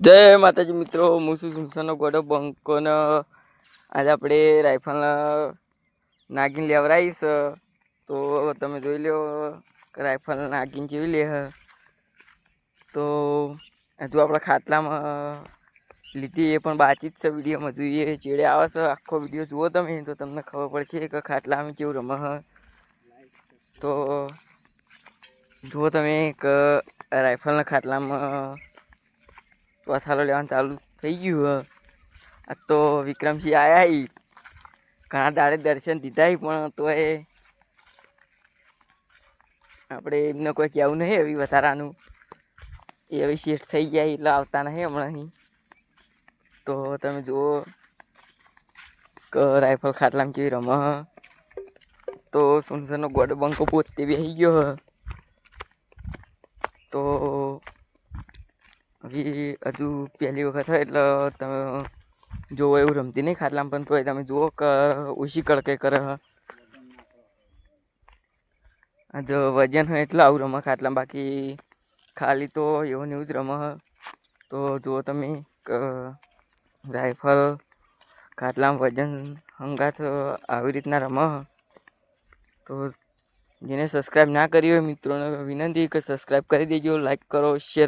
જય માતાજી મિત્રો, હું શું સુમસાનો ગોડો બંકોનો. આજે આપણે રાઇફલ નાગીન લેવરાઈશ તો તમે જોઈ લો રાઇફલ નાગીન જેવી લે. તો હજુ આપણા ખાટલામાં લીધી એ પણ બાચી છે વિડીયોમાં જોઈએ ચેડે આવે છે. આખો વીડિયો જુઓ તમે, તો તમને ખબર પડશે કે ખાટલામાં કેવું રમે તો જુઓ તમે કે રાઇફલના ખાટલામાં ચોથાલો લેવાનું ચાલુ થઈ ગયું આ તો વિક્રમસિંહ આવ્યા હી ઘણા દાડે દર્શન દીધા પણ તો એ આપણે એમને કોઈ કહેવું નહીં એવી વધારાનું એ હવે શિફ્ટ થઈ ગયા એટલે આવતા નહીં હમણાં તો તમે જુઓ કે રાઇફલ ખાટલામાં કેવી રમ તો સુનસરનો ગોડ બંકો પોતે બી આવી ગયો તો હવે હજુ પહેલી વખત હોય એટલે તમે જોવો એવું રમતી નહીં ખાટલામાં, પણ તોય તમે જુઓ કે ઓછી કડકે કરે જો વજન હોય એટલે આવું રમે ખાટલામાં, બાકી ખાલી તો એવું ને એવું જ રમે તો જુઓ તમે રાઇફલ ખાટલામાં વજન હંગાથ આવી રીતના રમે તો જેને સબસ્ક્રાઈબ ના કરી હોય મિત્રોને વિનંતી કે સબસ્ક્રાઈબ કરી દેજો લાઈક કરો શેર